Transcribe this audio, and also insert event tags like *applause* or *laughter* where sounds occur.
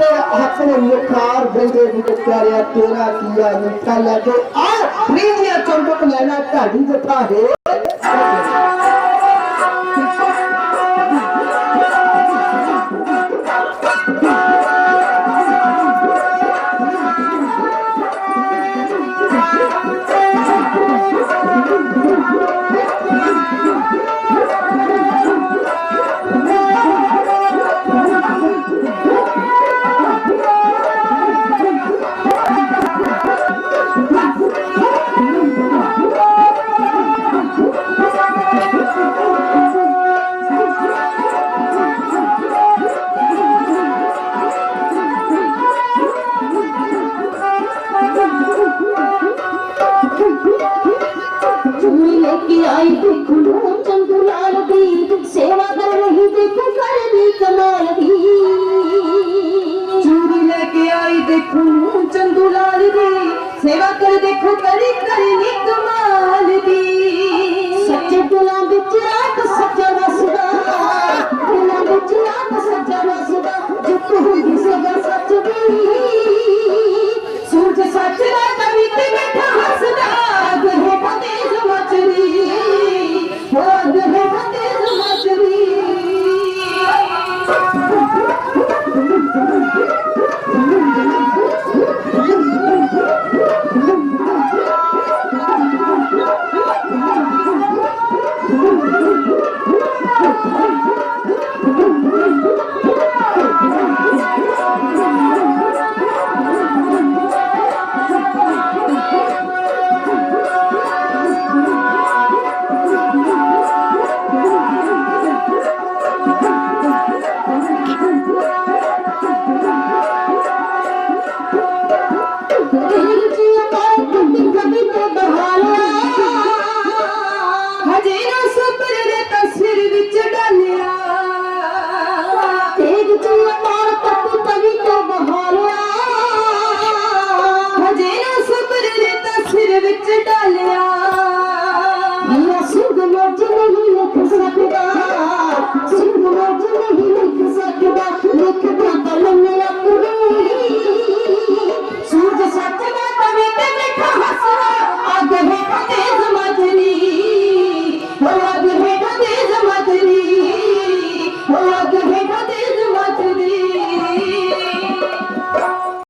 ਤੇ ਆਪਣੇ ਮੁਖਾਰ ਬੰਦੇ ਦੀ ਪਿਆਰਿਆ, ਤੇਰਾ ਕੀਆ ਨਿਕਾ ਲੱਗੇ ਆ ਪ੍ਰੀਤੀਆ ਚੰਬਕ ਲੈਣਾ ਢਾਡੀ ਜਥਾ झूले की आई थी खुलूम चंदुलाल भी सेवा कर रही देखो कर दी कमाल भी चूड़ी लेके आई देखो चंदुलाल भी सेवा कर देखो करी करनी कमाल भी सच्चे दिलां बिच रात सच्चा वसदा दिलां बिच रात सच्चा वसदा जो तू ही सगा सच भी सूरज सच रात Woo! *laughs* éxito!